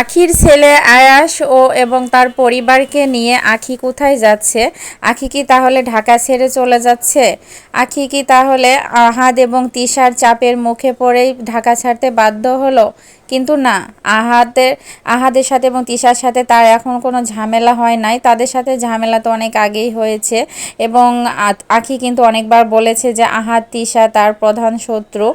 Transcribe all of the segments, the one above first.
আখির ছেলে আয়াস ও এবং তার পরিবারকে নিয়ে আখি কোথায় যাচ্ছে? আখি কি তাহলে ঢাকা ছেড়ে চলে যাচ্ছে? আখি কি তাহলে আহাদ এবং তিশার চাপের মুখে পড়েই ঢাকা ছাড়তে বাধ্য হলো? কিন্তু না আহাদের আহাদের সাথে এবং তিশার সাথে তার এখন কোনো ঝামেলা হয় নাই। তাদের সাথে ঝামেলা তো অনেক আগেই হয়েছে এবং আখি কিন্তু অনেকবার বলেছে যে আহাদ, তিশা তার প্রধান শত্রু।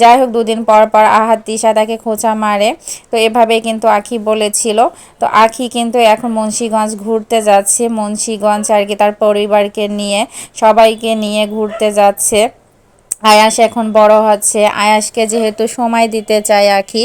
যাই হোক, দুদিন পর পর আহাদ, তিশা তাকে খোঁচা মারে। তো এভাবে কিন্তু আখি বলেছিল। তো আখি কিন্তু এখন মুন্সীগঞ্জ ঘুরতে যাচ্ছে। মুন্সীগঞ্জ আর কি তার পরিবারকে নিয়ে, সবাইকে নিয়ে ঘুরতে যাচ্ছে। আয়াস এখন বড় হচ্ছে। আয়াসকে যেহেতু সময় দিতে চায় আখি,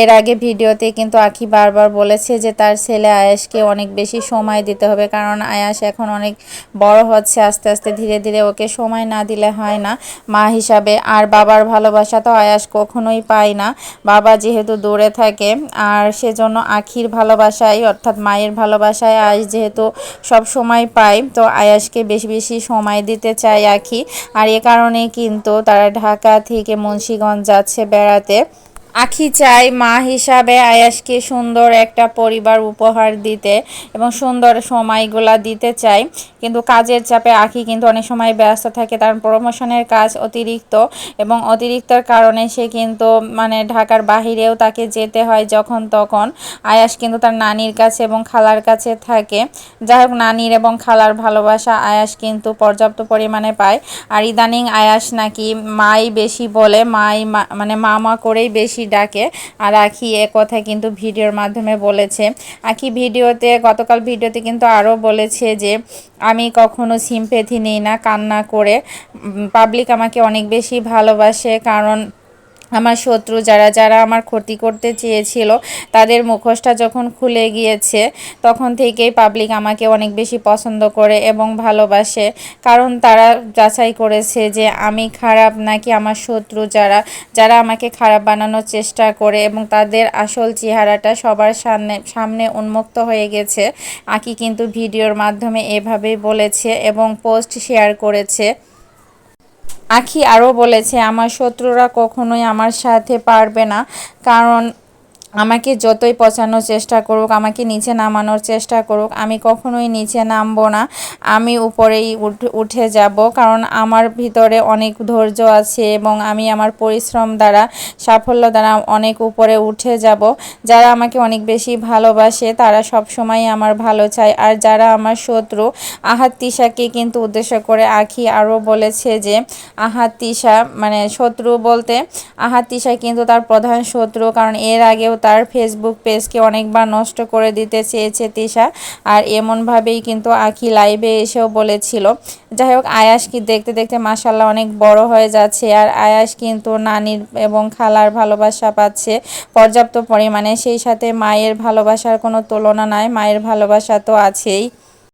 এর আগে ভিডিওতে কিন্তু আখি বারবার বলেছে যে তার ছেলে আয়াসকে অনেক বেশি সময় দিতে হবে, কারণ আয়াস এখন অনেক বড় হচ্ছে, আস্তে আস্তে ধীরে ধীরে ওকে সময় না দিলে হয় না। মা হিসাবে আর বাবার ভালোবাসা তো আয়াস কখনোই পায় না। বাবা যেহেতু দূরে থাকে, আর সেজন্য আখির ভালোবাসায় অর্থাৎ মায়ের ভালোবাসায় আয়াস যেহেতু সব সময় পায়, তো আয়াসকে বেশি বেশি সময় দিতে চায় আখি। আর এ কারণে কিন্তু তারা ঢাকা থেকে মুন্সীগঞ্জ যাচ্ছে বেড়াতে। আখি চাই, মা হিসাবে আয়াসকে সুন্দর একটা পরিবার উপহার দিতে এবং সুন্দর সময়গুলা দিতে চাই। কিন্তু কাজের চাপে আখি কিন্তু অনেক সময় ব্যস্ত থাকে, তার প্রমোশনের কাজ অতিরিক্ত এবং অতিরিক্তর কারণে সে কিন্তু মানে ঢাকার বাহিরেও তাকে যেতে হয় যখন তখন। আয়াস কিন্তু তার নানির কাছে এবং খালার কাছে থাকে। যাই হোক, নানির এবং খালার ভালোবাসা আয়াস কিন্তু পর্যাপ্ত পরিমাণে পায়। আর ইদানিং আয়াস নাকি মাই বেশি বলে, মাই মানে মামা করেই বেশি ডাকে। আর আখি এ কথা কিন্তু ভিডিওর মাধ্যমে বলেছে। আখি ভিডিওতে, গতকাল ভিডিওতে কিন্তু আরও বলেছে যে, আমি কখনো সিম্পেথি নিই না কান্না করে। পাবলিক আমাকে অনেক বেশি ভালোবাসে কারণ আমার শত্রু যারা যারা আমার ক্ষতি করতে চেয়েছিল, তাদের মুখোশটা যখন খুলে গিয়েছে, তখন থেকেই পাবলিক আমাকে অনেক বেশি পছন্দ করে এবং ভালোবাসে। কারণ তারা যাচাই করেছে যে আমি খারাপ নাকি আমার শত্রু যারা যারা আমাকে খারাপ বানানোর চেষ্টা করে এবং তাদের আসল চেহারাটা সবার সামনে সামনে উন্মুক্ত হয়ে গেছে। আকি কিন্তু ভিডিওর মাধ্যমে এভাবেই বলেছে এবং পোস্ট শেয়ার করেছে। আখি আরও বলেছে আমার শত্রুরা কখনোই আমার সাথে পারবে না কারণ আমাকে যতই পচানোর চেষ্টা করুক, আমাকে নিচে নামানোর চেষ্টা করুক, আমি কখনোই নিচে নামবো না। আমি উপরেই উঠ- যাব, কারণ আমার ভিতরে অনেক ধৈর্য আছে এবং আমি আমার পরিশ্রম দ্বারা, সাফল্য দ্বারা অনেক উপরে উঠে যাব। যারা আমাকে অনেক বেশি ভালোবাসে, তারা সব সময় আমার ভালো চায়। আর যারা আমার শত্রু, আহাত তিশাকে কিন্তু উদ্দেশ্য করে আখি আরও বলেছে যে, আহাত তিশা মানে শত্রু বলতে, আহাত তিশা কিন্তু তার প্রধান শত্রু, কারণ এর আগেও তার ফেসবুক পেজকে অনেকবার নষ্ট করে দিতে চেয়েছে তিশা। আর এমনভাবেই কিন্তু আখি লাইভে এসেও বলেছিল। যাই হোক, আয়াস কি দেখতে দেখতে মাসাল্লাহ অনেক বড় হয়ে যাচ্ছে। আর আয়াস কিন্তু নানির এবং খালার ভালোবাসা পাচ্ছে পর্যাপ্ত পরিমাণে। সেই সাথে মায়ের ভালোবাসার কোনো তুলনা নাই, মায়ের ভালোবাসা তো আছেই।